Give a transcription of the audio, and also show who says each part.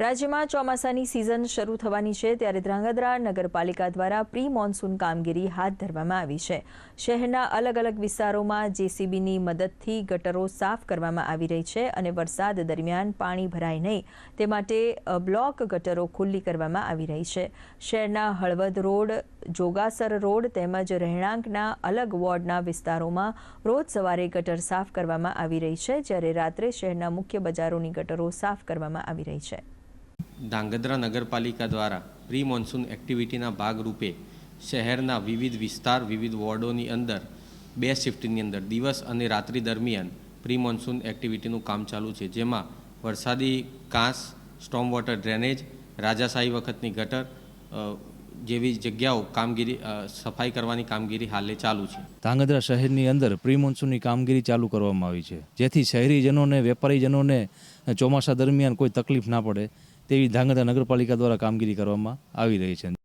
Speaker 1: રાજ્યમાં ચોમાસાની સિઝન શરૂ થવાની છે ત્યારે ધ્રાંગધ્રા નગરપાલિકા દ્વારા પ્રી મોન્સૂન કામગીરી હાથ ધરવામાં આવી છે. શહેરના અલગ અલગ વિસ્તારોમાં જેસીબીની મદદથી ગટરો સાફ કરવામાં આવી રહી છે અને વરસાદ દરમિયાન પાણી ભરાય નહીં. તે માટે બ્લોક ગટરો ખુલ્લી કરવામાં આવી રહી છે. શહેરના હળવદ રોડ, જોગાસર રોડ તેમજ રહેણાંકના અલગ વોર્ડના વિસ્તારોમાં રોજ સવારે ગટર સાફ કરવામાં આવી રહી છે, જ્યારે રાત્રે શહેરના મુખ્ય બજારોની ગટરો સાફ કરવામાં આવી રહી છે.
Speaker 2: ધાંગધ્રા નગરપાલિકા દ્વારા પ્રી મોન્સૂન એક્ટિવિટીના ભાગરૂપે શહેરના વિવિધ વિસ્તાર, વિવિધ વોર્ડોની અંદર બે શિફ્ટની અંદર દિવસ અને રાત્રિ દરમિયાન પ્રી મોન્સૂન એક્ટિવિટીનું કામ ચાલુ છે. જેમાં વરસાદી કાંસ સ્ટોમ વોટર ડ્રેનેજ, રાજાશાહી વખતની ગટર જેવી જગ્યાઓ કામગીરી સફાઈ કરવાની કામગીરી હાલે ચાલુ છે.
Speaker 3: ધાંગધ્રા શહેરની અંદર પ્રી મોન્સૂનની કામગીરી ચાલુ કરવામાં આવી છે. જેથી શહેરીજનોને, વેપારીજનોને ચોમાસા દરમિયાન કોઈ તકલીફ ના પડે. તેવી ધ્રાંગધ્રા નગરપાલિકા દ્વારા કામગીરી કરવામાં આવી રહી છે.